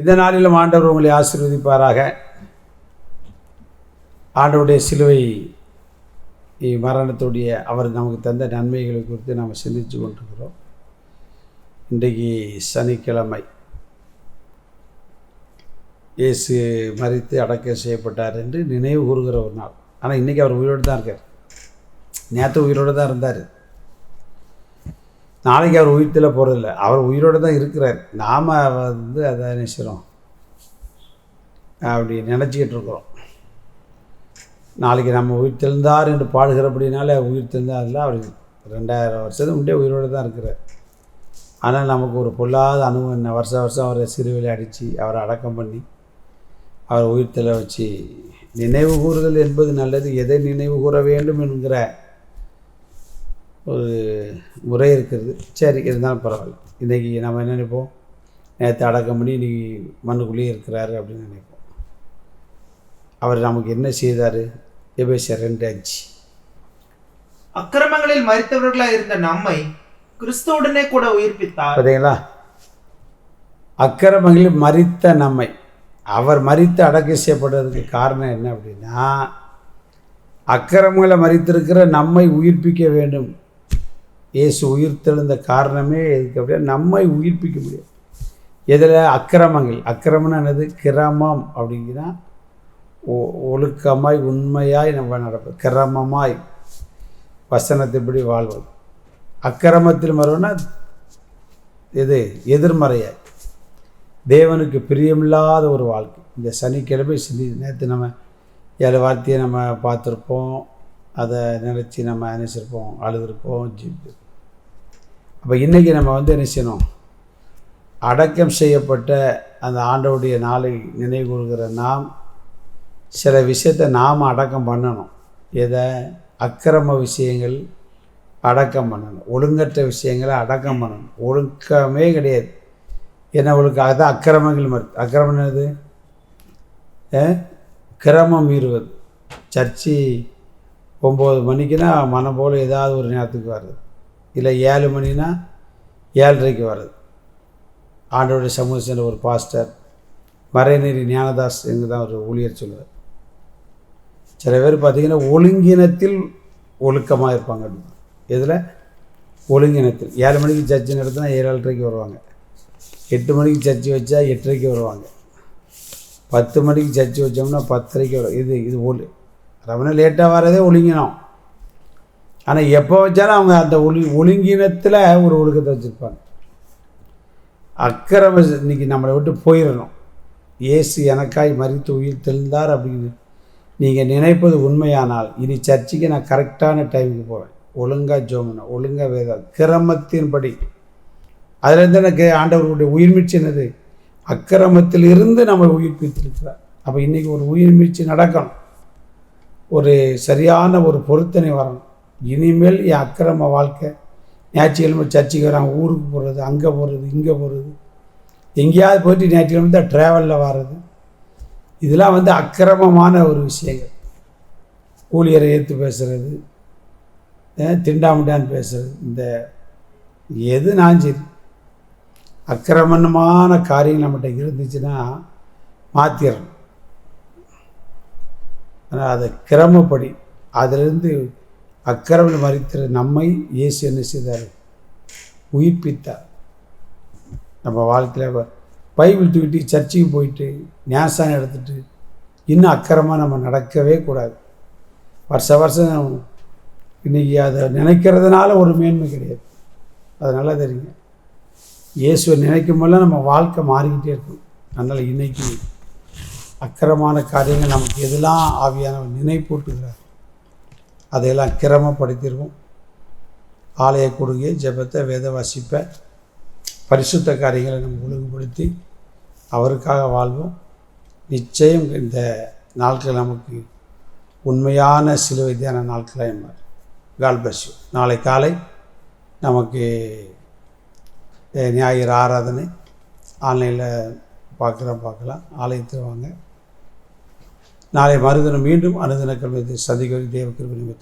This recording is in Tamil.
இந்த நாளிலும் ஆண்டவர் உங்களை ஆசீர்வதிப்பாராக. ஆண்டவருடைய சிலுவை மரணத்துடைய அவர் நமக்கு தந்த நன்மைகளை குறித்து நாம் சிந்தித்து கொண்டிருக்கிறோம் இன்றைக்கு சனிக்கிழமை இயேசு மறித்து அடக்கம் செய்யப்பட்டார் என்று நினைவு கூறுகிற ஒரு நாள் ஆனால் இன்றைக்கி அவர் உயிரோடு தான் இருக்கார் நேற்று உயிரோடு தான் இருந்தார் நாளைக்கு அவர் உயிர்த்தில் போகிறதில்ல அவர் உயிரோடு தான் இருக்கிறார். நாம் வந்து அதை நினைச்சிடும் அப்படி நினச்சிக்கிட்டு இருக்கிறோம். நாளைக்கு நம்ம உயிர் தெரிந்தார் என்று பாடுகிறபடினால உயிர் தெழுந்தார்ல அவர் ரெண்டாயிரம் வருஷத்துக்கு முன்னே உயிரோடு தான் இருக்கிறார். ஆனால் நமக்கு ஒரு பொல்லாத அனுபவம் என்ன? வருஷம் வருஷம் அவரை சிறுவிலை அடித்து அவரை அடக்கம் பண்ணி அவர் உயிர்த்தலை வச்சு நினைவு கூறுதல் என்பது நல்லது. எதை நினைவு கூற வேண்டும் என்கிற ஒரு முறை இருக்கிறது. சரி இருந்தாலும் பரவாயில்ல. இன்றைக்கி நம்ம என்ன நினைப்போம்? நேற்று அடக்கம் பண்ணி இன்றைக்கி மண்ணுக்குள்ளேயே இருக்கிறாரு அப்படின்னு நினைப்போம். அவர் நமக்கு என்ன செய்தார்? எபேசியர் ரெண்டு அஞ்சு. அக்கிரமங்களில் மறித்தவர்களாய் இருந்த நம்மை கிறிஸ்துவுடனே கூட உயிர்ப்பித்தார். பார்த்தீங்களா அக்கிரமங்களில் மறித்த நம்மை. அவர் மறித்து அடக்கம் செய்யப்படுறதுக்கு காரணம் என்ன அப்படின்னா அக்கிரமங்களை மறித்திருக்கிற நம்மை உயிர்ப்பிக்க வேண்டும். இயேசு உயிர்த்தெழுந்த காரணமே எதுக்கு அப்படின்னா நம்மை உயிர்ப்பிக்க முடியும் எதில்? அக்கிரமங்கள். அக்கிரமம்னா என்னது? கிரமம் அப்படிங்கன்னா ஒ- ஒழுக்கமாய் உண்மையாய் நம்ம நடப்பது. கிரமமாய். வசனத்தின்படி வாழ்வது. அக்கிரமத்தில் மறுவனா எது? எதிர்மறையாய். தேவனுக்கு பிரியமில்லாத ஒரு வாழ்க்கை. இந்த சனிக்கிழமை சிந்தி நேற்று நம்ம ஏழு வார்த்தையை நம்ம பார்த்துருப்போம். அதை நினச்சி நம்ம நினச்சிருப்போம் அழுதுருப்போம் ஜிப்பு அப்போ இன்றைக்கி நம்ம வந்து என்ன செய்யணும்? அடக்கம் செய்யப்பட்ட அந்த ஆண்டவுடைய நாளை நினைவு கூறுகிற நாம் சில விஷயத்தை நாம் அடக்கம் பண்ணணும். எதை? அக்கிரம விஷயங்கள் அடக்கம் பண்ணணும். ஒழுங்கற்ற விஷயங்களை அடக்கம் பண்ணணும். ஒழுக்கமே கிடையாது. ஏன்னா ஒழுக்கம் அதுதான் அக்கிரமங்கள் மறு அக்கிரமம் என்னது? கிரமம் மீறுவது. சர்ச்சு ஒம்பது மணிக்குனா மனம் போல் ஏதாவது ஒரு நேரத்துக்கு வருது இல்லை ஏழு மணினா ஏழரைக்கு வருது ஆண்டோடைய சமூகத்தில் ஒரு பாஸ்டர் மறைநீரி ஞானதாஸ் என்று தான் ஒரு ஊழியர் சொல்லுவார். சில பேர் பார்த்திங்கன்னா ஒழுங்கினத்தில் ஒழுக்கமாக இருப்பாங்க இதில் ஒழுங்கினத்தில். ஏழு மணிக்கு சர்ச்சு நடத்தினா ஏழு ஏழரைக்கு வருவாங்க. எட்டு மணிக்கு சர்ச்சு வச்சா எட்டரைக்கு வருவாங்க. பத்து மணிக்கு சர்ச்சு வச்சோம்னா பத்தரைக்கு வரும். இது இது ஒழு ரொம்ப லேட்டாக வர்றதே ஒழுங்கினம். ஆனால் எப்போ வச்சாலும் அவங்க அந்த ஒளி ஒழுங்கினத்தில் ஒரு ஒழுக்கத்தை வச்சுருப்பாங்க. அக்கிரம இன்னைக்கு நம்மளை விட்டு போயிடணும் ஏசு எனக்காய் மறித்து உயிர் தெளிந்தார் அப்படின்னு நீங்கள் நினைப்பது உண்மையானால் இனி சர்ச்சுக்கு நான் கரெக்டான டைமுக்கு போவேன். ஒழுங்காக ஜோமனை ஒழுங்காக வேதம் கிரமத்தின்படி அதுலேருந்து எனக்கு ஆண்டவருடைய உயிர்மீட்சி என்னது? அக்கிரமத்தில் இருந்து நம்ம உயிர்ப்பித்திருக்கிறார். அப்போ இன்றைக்கி ஒரு உயிர்மீட்சி நடக்கணும். ஒரு சரியான ஒரு பொருத்தனை வரணும். இனிமேல் என் அக்கிரம வாழ்க்கை. ஞாயிற்றுக்கிழமை சர்ச்சுக்கு வராங்க ஊருக்கு போகிறது அங்கே போகிறது இங்கே போகிறது எங்கேயாவது போயிட்டு ஞாயிற்றுக்கிழமை தான் ட்ராவலில் வர்றது. இதெல்லாம் வந்து அக்கிரமமான ஒரு விஷயங்கள். ஊழியரை ஏற்று பேசுகிறது திண்டாமுண்டான்னு பேசுகிறது இந்த எது நான் சரி. அக்கிரமணமான காரியம் நம்மகிட்ட இருந்துச்சுன்னா மாற்றிடணும் ஆனால் அதை கிரமப்படி அதிலிருந்து அக்கிரமில் மறித்திர நம்மை இயேசு என்ன செய்தார்? உயிர்ப்பித்தார் நம்ம வாழ்க்கையில் பைபிள் தூக்கிட்டு சர்ச்சுக்கு போயிட்டு ஞாசானம் எடுத்துட்டு இன்னும் அக்கிரமாக நம்ம நடக்கவே கூடாது. வருஷ வருஷம் இன்றைக்கி அதை நினைக்கிறதுனால ஒரு மேன்மை கிடையாது. அது நல்லா தெரியுங்க இயேசுவை நினைக்கும் போதெல்லாம் நம்ம வாழ்க்கை மாறிக்கிட்டே இருக்கும். அதனால் இன்றைக்கி அக்கிரமான காரியங்கள் நமக்கு எதெல்லாம் ஆவியானவர் நினைப்பூட்டுகிறார் அதையெல்லாம் கிரமப்படுத்திடுவோம் ஆலய கொடுகை ஜெபத்தை வேத வாசிப்பை பரிசுத்த காரியங்களை நம்ம ஒழுங்குபடுத்தி அவருக்காக வாழ்வோம். நிச்சயம் இந்த நாட்கள் நமக்கு உண்மையான சிலுவை தியான நாட்களாக மாறும் கால் பிளஸ் யூ நாளை காலை நமக்கு ஞாயிறு ஆராதனை. ஆன்லைனில் பார்க்குறோம் பார்க்கலாம். ஆலயத்தில் வாங்க. நாளை மறுதினம் மீண்டும் அனுதின கல்வி சதிகரி தேவ கிருபி